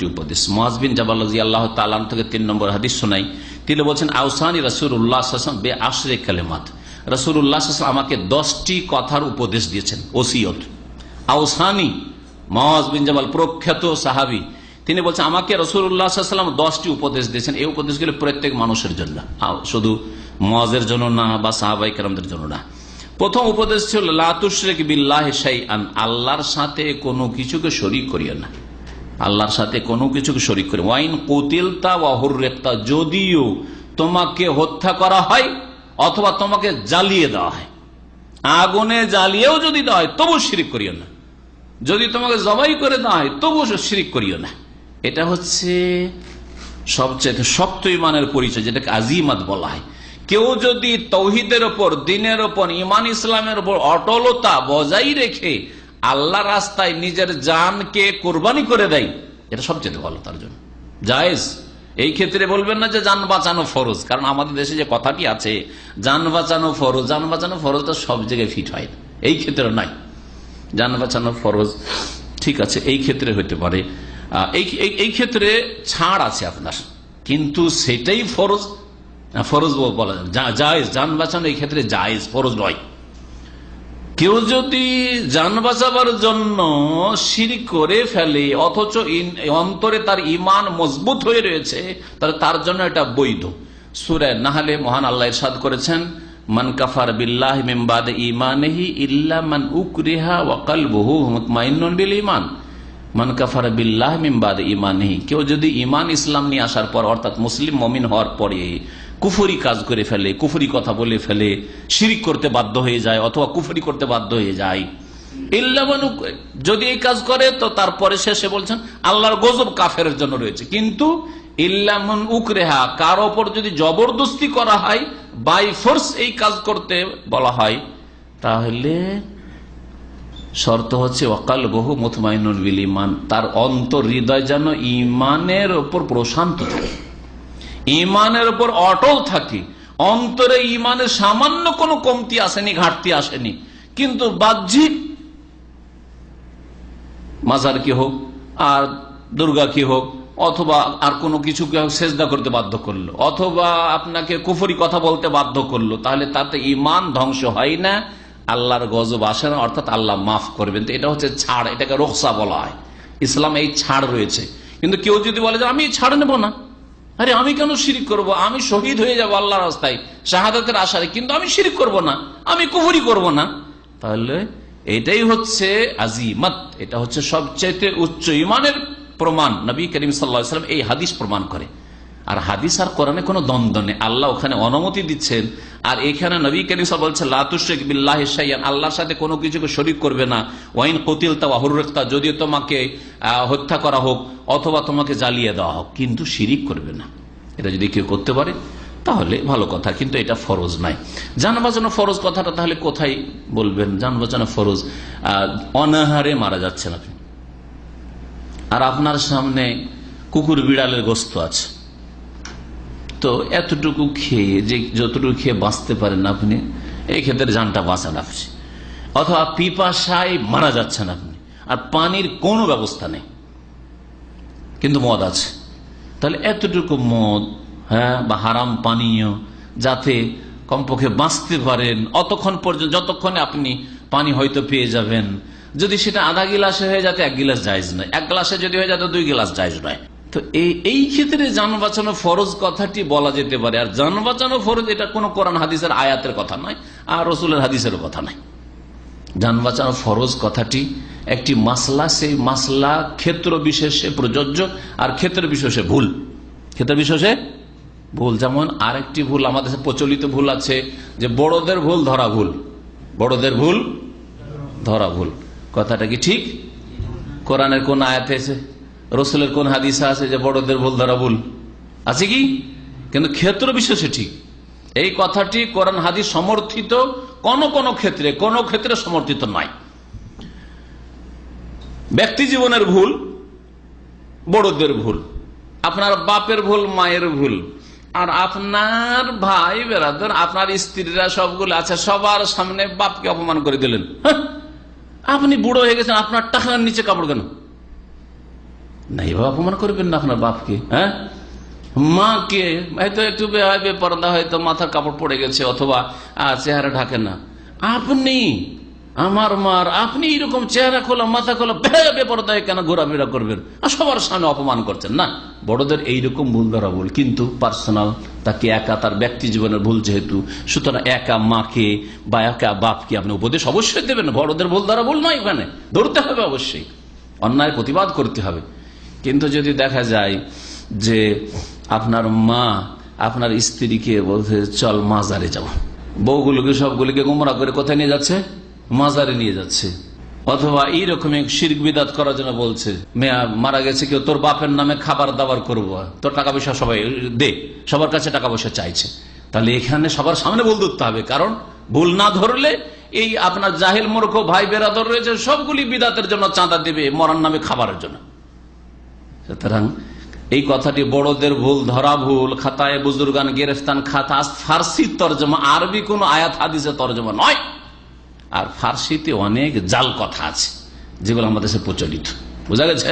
নম্বরটি উপদেশ। মহাজবিন জাবাল্লাজি আল্লাহ তালাম থেকে তিন নম্বর হাদিস শোনাই। তিনি বলছেন আউসানি রসুর উল্লাহ বে আশরে কালেমাত। রসুর উল্লাহ আমাকে দশটি কথার উপদেশ দিয়েছেন, ওসিয়ত। আউসানি মহাজ বিন জামাল প্রখ্যাত সাহাবি, তিনি বলছেন, আমাকে রসুল্লাহাম দশটি উপদেশ দিয়েছেন। এই উপদেশগুলি প্রত্যেক মানুষের জন্য। শুধু মজের জন্য না, বা সাহাবাই কেরামদের জন্য না। প্রথম উপদেশ ছিল লাতুশরেক বিল্লাহ আন আল্লাহর সাথে কোনো কিছুকে শরিক করিও না। আল্লাহর সাথে কোনো কিছুকে শরিক করি। ওয়াইন কুতিলতা ওয়াহুর রেক্তা যদিও তোমাকে হত্যা করা হয় অথবা তোমাকে জ্বালিয়ে দেওয়া হয়। আগুনে জ্বালিয়েও যদি দেওয়া হয় তবু শিরিক করিও না। যদি তোমাকে জবাই করে দেওয়া হয় তবু শিরিক করিও না। এটা হচ্ছে সবচেয়ে শক্ত ইমানের পরিচয়, যেটাকে আজিমাত বলা হয়। কেউ যদি তৌহিদের ওপর, দিনের ওপর ইমান ইসলামের ওপর অটলতা বজায় রেখে আল্লাহ রাস্তায় নিজের জানকে কোরবানি করে দেয়। এটা সবচেয়ে ভালো তার জন্য। জায়েজ। এই ক্ষেত্রে বলবেন না যে যান বাঁচানো ফরজ, কারণ আমাদের দেশে যে কথাটি আছে যান বাঁচানো ফরজ যান বাঁচানো ফরজটা সব জায়গায় ফিট হয় এই ক্ষেত্রে নাই। যান বাঁচানো ফরজ, ঠিক আছে, এই ক্ষেত্রে হতে পারে। এই ক্ষেত্রে ছাড় আছে আপনার। কিন্তু সেটাই ফরজ ফরজ বলা যায় জায়েজ যান বাঁচানো এই ক্ষেত্রে জায়েজ, ফরজ নয়। কেউ যদি যান বাঁচাবার জন্য সিঁড়ি করে ফেলে, অথচ অন্তরে তার ইমান মজবুত হয়ে রয়েছে, তাহলে তার জন্য এটা বৈধ। সুরে নাহলে মহান আল্লাহ ইরশাদ করেছেন, মান কাফার বিল্লাহ মিমবাদ ইমানহি ইল্লা মান উকরিহা ওয়াকাল বহু মুতমাইনুন বিল ইমান মান কাফার বিল্লাহ মিমবাদ ইমানহি কেউ যদি ইমান ইসলাম নিয়ে আসার পর, অর্থাৎ মুসলিম মমিন হওয়ার পরে কুফরি কাজ করে ফেলে, কুফরি কথা বলে ফেলে, শিরিক করতে বাধ্য হয়ে যায় অথবা কুফরি করতে বাধ্য হয়ে যায়। যদি এই কাজ করে, তো তারপরে শেষে বলছেন, আল্লাহর গজব কাফের জন্য রয়েছে। কিন্তু ইল্লামন উকরেহা, কার ওপর যদি জবরদস্তি করা হয় বাই ফোর্স এই কাজ করতে বলা হয়, তাহলে শর্ত হচ্ছে অকাল বহু মুথমাইনুল বিল ইমান, তার অন্তর হৃদয় যেন ইমানের ওপর প্রশান্ত থাকে। ইমানের ওপর অটল থাকে। অন্তরে ইমানের সামান্য কোনো কমতি আসেনি, ঘাটতি আসেনি। কিন্তু বাহ্যিক মাজার কি হোক, আর দুর্গা কি হোক, অথবা আর কোনো কিছুকে সেজদা করতে বাধ্য করল, অথবা আপনাকে কুফরি কথা বলতে বাধ্য করল, তাহলে তাতে ইমান ধ্বংস হয় না, আল্লাহর গজব আসে না, অর্থাৎ আল্লাহ মাফ করবেন। তো এটা হচ্ছে ছাড়, এটাকে রোকসা বলা হয়। ইসলাম এই ছাড় রয়েছে। কিন্তু কেউ যদি বলে যে, আমি ছাড় নেব না। আরে, আমি কেন শিরিক করব? আমি শহীদ হয়ে যাব আল্লাহ রাস্তায়। শাহাদাতের আশারে কিন্তু আমি শিরিক করব না। আমি কুহুরি করব না। তাহলে এটাই হচ্ছে আজিমত। এটা হচ্ছে সবচাইতে উচ্চ ইমানের প্রমাণ। নবী করিম সাল্লাম এই হাদিস প্রমাণ করে। আর হাদিস আর কোরআনে কোনো দ্বন্দ্ব নেই। আল্লাহ ওখানে অনুমতি দিচ্ছেন। আর এখানে নবী সাল বলছে সাইয়ান আল্লাহর সাথে কোনো কিছুকে শরিক করবে না। ওয়াইন কতিল তা হুরতা যদিও তোমাকে হত্যা করা হোক অথবা তোমাকে জ্বালিয়ে দেওয়া হোক, কিন্তু শিরিক করবে না। এটা যদি কেউ করতে পারে, তাহলে ভালো কথা, কিন্তু এটা ফরজ নাই যান বাঁচানো ফরজ কথাটা তাহলে কোথায় বলবেন? যান বাঁচানো ফরজ অনাহারে মারা যাচ্ছেন আপনি। আর আপনার সামনে কুকুর বিড়ালের গোস্ত আছে। তো এতটুকু খেয়ে যে যতটুকু খেয়ে বাঁচতে পারেন আপনি, এই ক্ষেত্রে যানটা বাঁচান আপনি। অথবা পিপাসায় মারা যাচ্ছেন আপনি, আর পানির কোনো ব্যবস্থা নেই। কিন্তু মদ আছে। তাহলে এতটুকু মদ হ্যাঁ বা হারাম পানীয়, যাতে কমপক্ষে বাঁচতে পারেন, অতক্ষণ পর্যন্ত, যতক্ষণে আপনি পানি হয়তো পেয়ে যাবেন। যদি সেটা আধা গিলাসে হয়ে যাতে এক গিলাস জায়জ নয়। এক গ্লাসে যদি হয়ে যাতে দুই গিলাস জায়জ নয়। তো এই ক্ষেত্রে যান বাঁচানো ফরজ কথাটি বলা যেতে পারে। আর যান বাঁচানো ফরজ, এটা কোনো কোরআন হাদিসের আয়াতের কথা নয়, আর রসুলের হাদিসের কথা নয় যান বাঁচানো ফরজ কথাটি একটি মাসলা, সেই মাসলা ক্ষেত্র বিশেষে প্রযোজ্য, আর ক্ষেত্র বিশেষে ভুল। ক্ষেত্র বিশেষে ভুল, যেমন আরেকটি ভুল, আমাদের প্রচলিত ভুল আছে, যে বড়দের ভুল, ধরা ভুল। বড়দের ভুল, ধরা ভুল। কথাটা কি ঠিক? কোরআনের কোন আয়াতে এসে রসুলের কোন হাদিসা আছে যে বড়দের ভুল ধরা ভুল? আছে কি? কিন্তু ক্ষেত্র বিশেষে ঠিক। এই কথাটি কোরআন হাদিস সমর্থিত কোন কোন ক্ষেত্রে কোন ক্ষেত্রে সমর্থিত নয়। ব্যক্তি জীবনের ভুল, বড়দের ভুল, আপনার বাপের ভুল, মায়ের ভুল, আর আপনার ভাই, বেড়াদের, আপনার স্ত্রীরা সবগুলো আছে, সবার সামনে বাপকে অপমান করে দিলেন। আপনি বুড়ো হয়ে গেছেন, আপনার টাকার নিচে কাপড় কেন? না এভাবে অপমান করবেন না আপনার বাপকে হ্যাঁ? মাকে, হয়তো একটু বেপরদা হয়তো মাথার কাপড় পড়ে গেছে অথবা চেহারা ঢাকে না। আপনি, আমার মার, আপনি এরকম চেহারা খোলা, মাথা খোলা বেপরদায় কেন ঘোরাফেরা করবেন? আর সবার সামনে অপমান করছেন, না? বড়দের এইরকম ভুল ধরা ভুল, কিন্তু পার্সোনাল, তাকে একা, তার ব্যক্তি জীবনের ভুল যেহেতু, সুতরাং একা মাকে বা একা বাপকে আপনি উপদেশ অবশ্যই দেবেন, বড়দের ভুল ধরা ভুল নয় ওখানে, ধরতে হবে অবশ্যই। অন্যায় প্রতিবাদ করতে হবে। কিন্তু যদি দেখা যায় যে আপনার মা আপনার স্ত্রীকে বলছে, চল মাজারে যাব। বউগুলোকে, সবগুলিকে গুমরা করে কোথায় নিয়ে যাচ্ছে? মাজারে নিয়ে যাচ্ছে। অথবা এইরকম শির্ক বিদাত করার জন্য বলছে, মেয়া, মারা গেছে কেউ, তোর বাপের নামে খাবার দাবার করব। তোর টাকা পয়সা সবাই, দে, সবার কাছে টাকা পয়সা চাইছে। তাহলে এখানে সবার সামনে ভুল ধরতে হবে, কারণ ভুল না ধরলে এই আপনার জাহিল মূর্খ ভাই বেরাদর রয়েছে, সবগুলি বিদাতের জন্য চাঁদা দেবে মরার নামে খাবারের জন্য। সুতরাং এই কথাটি বড়দের ভুল, ধরা ভুল, খাতায় বুজুরগান, গেরেস্তান, খাতা ফার্সি তর্জমা, আরবি কোন আয়াত, হাদিসে তর্জমা নয়। আর ফার্সিতে অনেক জাল কথা আছে, যেগুলো আমাদের প্রচলিত। বোঝা গেছে?